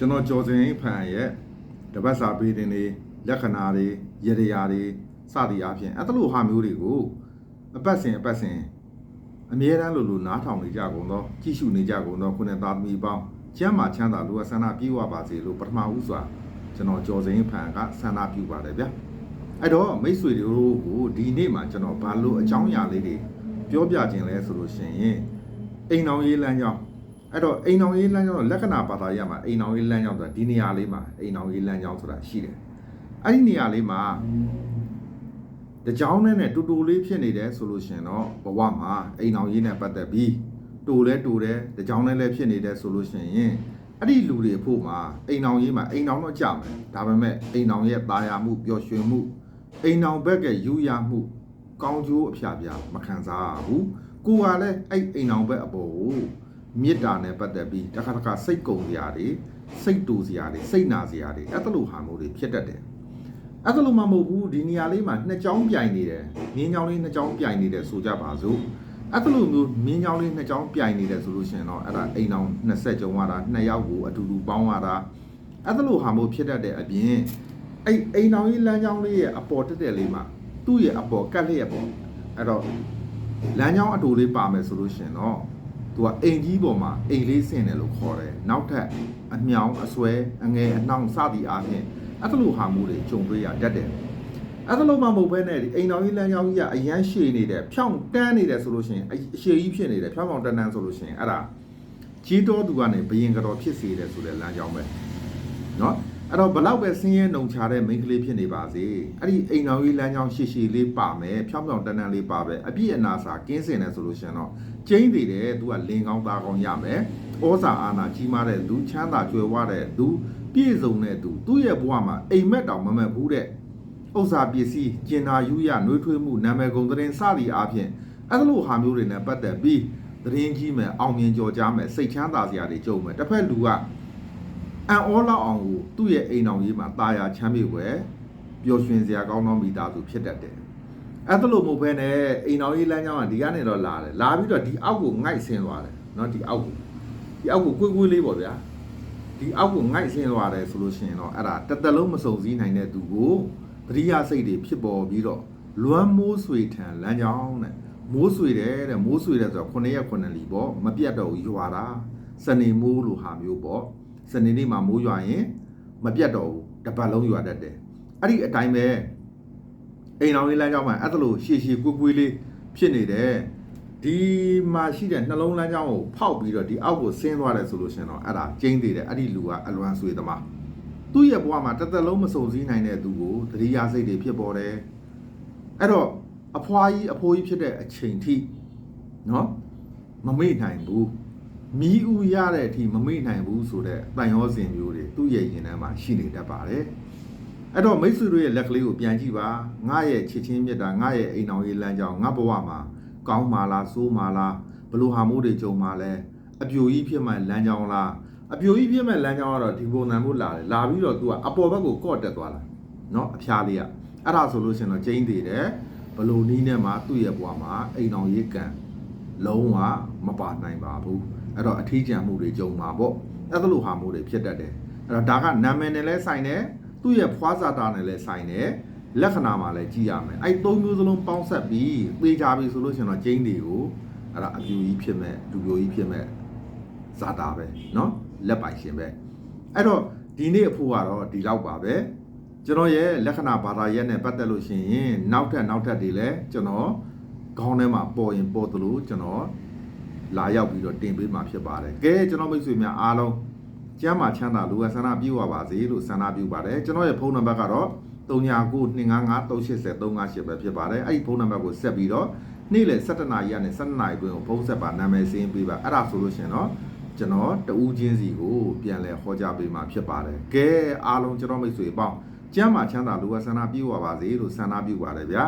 ကျွန်တော်ကြော်စင်ဖန်ရဲ့တပတ်စာပေးတင်တွေလက္ခဏာတွေရရရာတွေစသည်အားဖြင့်အဲ့ဒါလိုဟာမျိုးတွေကိုအပတ်စဉ်အပတ်စဉ်အမြဲတမ်းလိုလိုနားထောင်နေကြကုန်တော့ကြည့်ရှုနေကြကုန်တော့ခုနဲ့သားသမီးပေါင်းကျမ်းမာချမ်းသာလူဝဆန္ဒပြေဝပါစေလို့ပထမဦးစွာကျွန်တော်ကြော်စင်ဖန်ကဆန္ဒပြုပါတယ်ဗျာအဲ့တော့မိတ်ဆွေတို့ကိုဒီနေ့မှာကျွန်တော်ဘာလို့အကြောင်းအရာလေးတွေပြောပြခြင်းလဲဆိုလို့ရှိရင်အိမ်တော်ရေးလမ်းကြောင်း အဲ့တော့အိမ်အောင်ရေးလမ်းကြောင်းလက္ခဏာဘာသာရမှာအိမ်အောင်ရေးလမ်းကြောင်းဆိုတာဒီနေရာလေးမှာအိမ်အောင်ရေးလမ်းကြောင်းဆိုတာရှိတယ်အဲ့ဒီနေရာလေးမှာတကြောင်းနဲ့နဲ့တူတူလေးဖြစ်နေတယ်ဆိုလို့ရှင်တော့ဘဝမှာအိမ်အောင်ရေးနဲ့ပတ်သက်ပြီးတူလဲတူတယ်တကြောင်းနဲ့လည်းဖြစ်နေတယ်ဆိုလို့ရှင်ရင်အဲ့ဒီလူတွေအဖို့မှာအိမ်အောင်ရေးမှာအိမ်အောင်တော့ကြမယ်ဒါပေမဲ့အိမ်အောင်ရဲ့ตาယာမှုပျော်ရွှင်မှုအိမ်အောင်ဘက်ကယူရမှုကောင်းကျိုးအဖျားပြမခံစားရဘူးကိုကလည်းအဲ့အိမ်အောင်ဘက်အပေါ်ကို မေတ္တာနဲ့ပတ်သက်ပြီးတစ်ခါတစ်ခါစိတ်ကုံစရာတွေစိတ်တူစရာတွေစိတ်နာစရာတွေအဲ့ဒါလိုဟာမျိုးတွေဖြစ်တတ်တယ်အဲ့ဒါလိုမှမဟုတ်ဘူးဒီနေရာလေးမှာနှစ်ကြောင်းပြိုင်နေတယ်မြင်းကြောင်းလေးနှစ်ကြောင်းပြိုင်နေတယ်ဆိုကြပါစို့အဲ့ဒါလိုမျိုးမြင်းကြောင်းလေးနှစ်ကြောင်းပြိုင်နေတယ်ဆိုလို့ရှိရင်တော့အဲ့ဒါအိမ်အောင်20ကျုံရတာနှစ်ယောက်ကိုအတူတူပေါင်းရတာအဲ့ဒါလိုဟာမျိုးဖြစ်တတ်တဲ့အပြင်အဲ့အိမ်အောင်ကြီးလမ်းကြောင်းလေးရဲ့အပေါ်တက်တဲ့လေးမှာသူ့ရဲ့အပေါ်ကတ်လျက်ပေါ့အဲ့တော့လမ်းကြောင်းအတူလေးပါမယ်ဆိုလို့ရှိရင်တော့ သူကအိမ်ကြီးပေါ်မှာအိမ်လေးဆင်တယ်လို့ခေါ်တယ်နောက်ထပ်အမြောင်အဆွဲအငယ်အနှောင်စသည်အားဖြင့်အဲ့ဒါလိုဟာမျိုးတွေကြုံတွေ့ရတတ်တယ်အဲ့ဒါလိုမှမဟုတ်ဘဲနဲ့ဒီအိမ်တော်ကြီးလမ်းကြောင်းကြီးကအရန်ရှည်နေတယ်ဖြောင်းတန်းနေတယ်ဆိုလို့ရှိရင်အရှည်ကြီးဖြစ်နေတယ်ဖြောင်းဖြောင်းတန်းတန်းဆိုလို့ရှိရင်အဲ့ဒါကြီးတော်သူကနေဘယင်ကတော့ဖြစ်စေတယ်ဆိုတဲ့လမ်းကြောင်းပဲเนาะ အဲ့တော့ဘလောက်ပဲဆင်းရဲနှုံချတဲ့မိန်းကလေးဖြစ်နေပါစေအဲ့ဒီအိမ်တော်ကြီးလမ်းကြောင်းရှည်ရှည်လေးပါမယ်ဖြောင်းဖြောင်းတန်းတန်းလေးပါပဲအပြည့်အနာစာကင်းစင်တယ်ဆိုလို့ရှိရင်တော့ကျင်းသေးတယ်သူကလင်ကောင်းသားကောင်းရမယ်ဩဇာအာဏာကြီးမားတဲ့သူချမ်းသာကြွယ်ဝတဲ့သူပြည့်စုံတဲ့သူသူ့ရဲ့ဘဝမှာအိမ်မက်တောင်မမက်ဘူးတဲ့ဥစ္စာပစ္စည်းကျင်နာယူရနှွေးထွေးမှုနာမည်ကုန်သတင်းစသည်အားဖြင့်အဲ့ဒါလိုဟာမျိုးတွေနဲ့ပတ်သက်ပြီးသတင်းကြီးမယ်အောင်မြင်ကြော်ကြားမယ်စိတ်ချမ်းသာစရာတွေကြုံမယ်တစ်ဖက်လူက အံ့ဩလောက်အောင်ကိုသူ့ရဲ့အိမ်တော်ကြီးမှာตาရချမ်းမြေွယ်ပျော်ရွှင်စရာကောင်းသောမိသားစုဖြစ်တတ်တယ် အဲ့ဒါလို့မဟုတ်ဘဲနဲ့အိမ်တော်ကြီးလမ်းကြောင်းကဒီကနေတော့လာတယ်လာပြီးတော့ဒီအောက်ကိုငိုက်ဆင်းသွားတယ်เนาะဒီအောက်ကိုဒီအောက်ကိုကွေးကွေးလေးပေါ့ဗျာဒီအောက်ကိုငိုက်ဆင်းသွားတယ်ဆိုလို့ရှိရင်တော့အဲ့ဒါတစ်သက်လုံးမစုံစည်းနိုင်တဲ့သူကိုသတိရစိတ်တွေဖြစ်ပေါ်ပြီးတော့လွမ်းမိုးဆွေထံလမ်းကြောင်းတဲ့မိုးဆွေတယ်တဲ့မိုးဆွေတယ်ဆိုတော့9ရက်9လီပေါ့မပြတ်တော့ဘူးရွာတာစနေမိုးလိုဟာမျိုးပေါ့ စနေနေ့မှာမိုးရွာရင်မပြတ်တော့ဘူးတစ်ပတ်လုံးရွာတတ်တယ်အဲ့ဒီအတိုင်းပဲအိမ်တော်လေးလမ်းကြောင်းမှာအဲ့ဒါလို့ရှည်ရှည်ကွေးကွေးလေးဖြစ်နေတယ်ဒီမှာရှိတဲ့နှလုံးလမ်းကြောင်းကိုဖောက်ပြီးတော့ဒီအောက်ကိုဆင်းသွားတယ်ဆိုလို့ရှင်တော့အဲ့ဒါကျင်းသေးတယ်အဲ့ဒီလူကအလွမ်းဆွေသမားသူ့ရဲ့ဘဝမှာတစ်သက်လုံးမစုံစည်းနိုင်တဲ့သူကိုသတိရစိတ်တွေဖြစ်ပေါ်တယ်အဲ့တော့အဖွားကြီးအဖိုးကြီးဖြစ်တဲ့အချိန်ထိနော်မမေ့နိုင်ဘူး မီးဥရတဲ့အထိမမေ့နိုင်ဘူးဆိုတဲ့တန်ရောစင်မျိုးတွေသူ့ရဲ့ရင်ထဲမှာရှိနေတတ်ပါတယ် အဲ့တော့မိတ်ဆွေတို့ရဲ့လက်ကလေးကိုပြန်ကြည့်ပါငါရဲ့ချစ်ချင်းမြတ်တာငါရဲ့အိမ်တော်ရေးလမ်းကြောင်းငါဘဝမှာကောင်းပါလားဆိုးပါလားဘလို့ဟာမိုးတွေကြုံပါလဲအပြိုကြီးဖြစ်မှလမ်းကြောင်းလားအပြိုကြီးဖြစ်မှလမ်းကြောင်းကတော့ဒီပုံစံမျိုးလာတယ်လာပြီးတော့ तू ကအပေါ်ဘက်ကိုကော့တက်သွားတာเนาะအဖျားလေးကအဲ့ဒါဆိုလို့ရှင်တော့ကျင်းသေးတယ်ဘလို့နီးနဲ့မှသူ့ရဲ့ဘဝမှာအိမ်တော်ရေးကံလုံးဝမပါနိုင်ပါဘူး အဲ့တော့အထီးကျန်မှုတွေကြုံမှာပေါ့အဲ့ဒါလိုဟာမိုးတွေဖြစ်တတ်တယ်အဲ့တော့ဒါကနာမည်နဲ့လဲဆိုင်တယ် သူ့ရဲ့ဖွားစာတာနဲ့လည်းဆိုင်တယ်လက္ခဏာမှာလည်းကြည့်ရမယ်အဲ့သုံးမျိုးစလုံးပေါင်းဆက်ပြီးသေချာပြီဆိုလို့ရှိရင်တော့ကျင်းတွေကိုအဲ့ဒါအပြူကြီးဖြစ်မဲ့လူပြိုကြီးဖြစ်မဲ့ဇာတာပဲเนาะလက်ပိုင်ရှင်ပဲအဲ့တော့ဒီနေ့အဖို့ကတော့ဒီလောက်ပါပဲကျွန်တော်ရဲ့လက္ခဏာဘာသာရက်နဲ့ပတ်သက်လို့ရှိရင်နောက်ထပ်နောက်ထပ်တွေလည်းကျွန်တော်ခေါင်းထဲမှာပေါ်ရင်ပေါ်သလိုကျွန်တော် လာရောက်ပြီးတော့တင်ပေးမှာဖြစ်ပါတယ်ကဲကျွန်တော်မိတ်ဆွေများအားလုံးကျမ်းမာချမ်းသာလူဝဆန္ဒပြုဝပါစေလို့ဆန္ဒပြုပါတယ်ကျွန်တော်ရဲ့ဖုန်းနံပါတ်ကတော့399255380358ပဲဖြစ်ပါတယ်အဲ့ဒီဖုန်းနံပါတ်ကိုဆက်ပြီးတော့နေ့လယ်7:00နာရီကနေ7:00နာရီအတွင်းကိုဖုန်းဆက်ပါနာမည်စင်းပေးပါအဲ့ဒါဆိုလို့ရှင်တော့ကျွန်တော်တဦးချင်းစီကိုပြန်လဲဟောကြားပေးမှာဖြစ်ပါတယ်ကဲအားလုံးကျွန်တော်မိတ်ဆွေအပေါင်းကျမ်းမာချမ်းသာလူဝဆန္ဒပြုဝပါစေလို့ဆန္ဒပြုပါတယ်ဗျာ